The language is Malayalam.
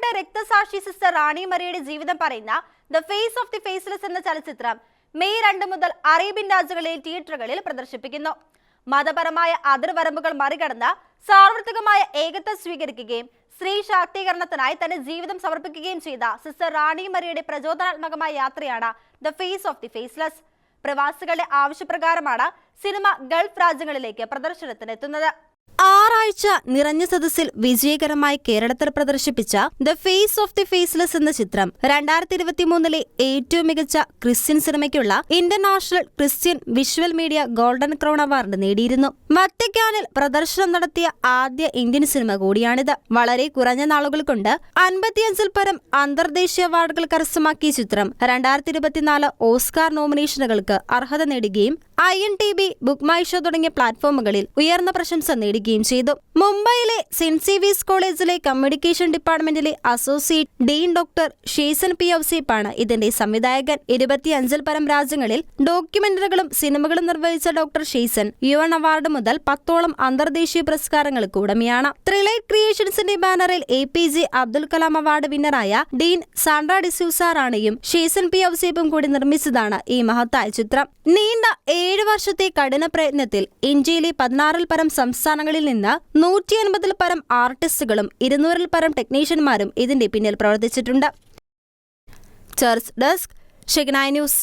അറിയപ്പെട്ട രക്തസാക്ഷി സിസ്റ്റർ റാണി മറിയയുടെ ജീവിതം പറയുന്ന the face of the faceless എന്ന ചലച്ചിത്രം മെയ് രണ്ട് മുതൽ അറേബ്യൻ രാജ്യങ്ങളിലെ തിയേറ്ററുകളിൽ പ്രദർശിപ്പിക്കുന്നു. മതപരമായ അതിർവരമ്പുകൾ മറികടന്ന് സാർവത്രികമായ ഏകത്വം സ്വീകരിക്കുകയും സ്ത്രീ ശാക്തീകരണത്തിനായി തന്റെ ജീവിതം സമർപ്പിക്കുകയും ചെയ്ത സിസ്റ്റർ റാണി മറിയയുടെ പ്രചോദനാത്മകമായ യാത്രയാണ് the face of the faceless. പ്രവാസികളുടെ ആവശ്യപ്രകാരമാണ് സിനിമ ഗൾഫ് രാജ്യങ്ങളിലേക്ക് പ്രദർശനത്തിനെത്തുന്നത്. ആറാഴ്ച നിറഞ്ഞ സദസ്സിൽ വിജയകരമായി കേരളത്തിൽ പ്രദർശിപ്പിച്ച the face of the faceless എന്ന ചിത്രം രണ്ടായിരത്തി ഇരുപത്തി മൂന്നിലെ ഏറ്റവും മികച്ച Christian സിനിമയ്ക്കുള്ള international Christian visual media golden crown award നേടിയിരുന്നു. വത്തിക്കാനിൽ പ്രദർശനം നടത്തിയ ആദ്യ ഇന്ത്യൻ സിനിമ കൂടിയാണിത്. വളരെ കുറഞ്ഞ നാളുകൾ കൊണ്ട് അൻപത്തിയഞ്ചിൽ പരം അന്തർദേശീയ അവാർഡുകൾ കരസ്ഥമാക്കിയ ചിത്രം രണ്ടായിരത്തി ഇരുപത്തിനാല് ഓസ്കാർ നോമിനേഷനുകൾക്ക് അർഹത നേടുകയും I N T B book my show തുടങ്ങിയ പ്ലാറ്റ്ഫോമുകളിൽ ഉയർന്ന പ്രശംസ നേടുകയും ചെയ്തു. മുംബൈയിലെ സെന്റ് സേവീസ് കോളേജിലെ communication ഡിപ്പാർട്ട്മെന്റിലെ associate dean doctor Sheson P. ഔസേപ്പാണ് ഇതിന്റെ സംവിധായകൻ. ഇരുപത്തിയഞ്ചിൽ പരം രാജ്യങ്ങളിൽ ഡോക്യുമെന്ററികളും സിനിമകളും നിർവഹിച്ച ഡോക്ടർ ഷേസൻ യുവൺ അവാർഡ് മുതൽ പത്തോളം അന്തർദേശീയ പുരസ്കാരങ്ങൾക്ക് ഉടമയാണ്. ത്രിലൈറ്റ് ക്രിയേഷൻസിന്റെ ബാനറിൽ A P J Abdul Kalam award വിന്നറായ dean Sandra ഡിസ്യൂസാറാണെയും ഷേസൻ പി. ഔസേപ്പും കൂടി നിർമ്മിച്ചതാണ് ഈ മഹത്തായ ചിത്രം. നീണ്ട ഏഴ് വർഷത്തെ കഠിന പ്രയത്നത്തിൽ ഇന്ത്യയിലെ പതിനാറിൽ പരം സംസ്ഥാനങ്ങളിൽ നിന്ന് നൂറ്റി അൻപതിൽ പരം ആർട്ടിസ്റ്റുകളും ഇരുന്നൂറിൽ പരം ടെക്നീഷ്യന്മാരും ഇതിന്റെ പിന്നിൽ പ്രവർത്തിച്ചിട്ടുണ്ട്. Church desk news.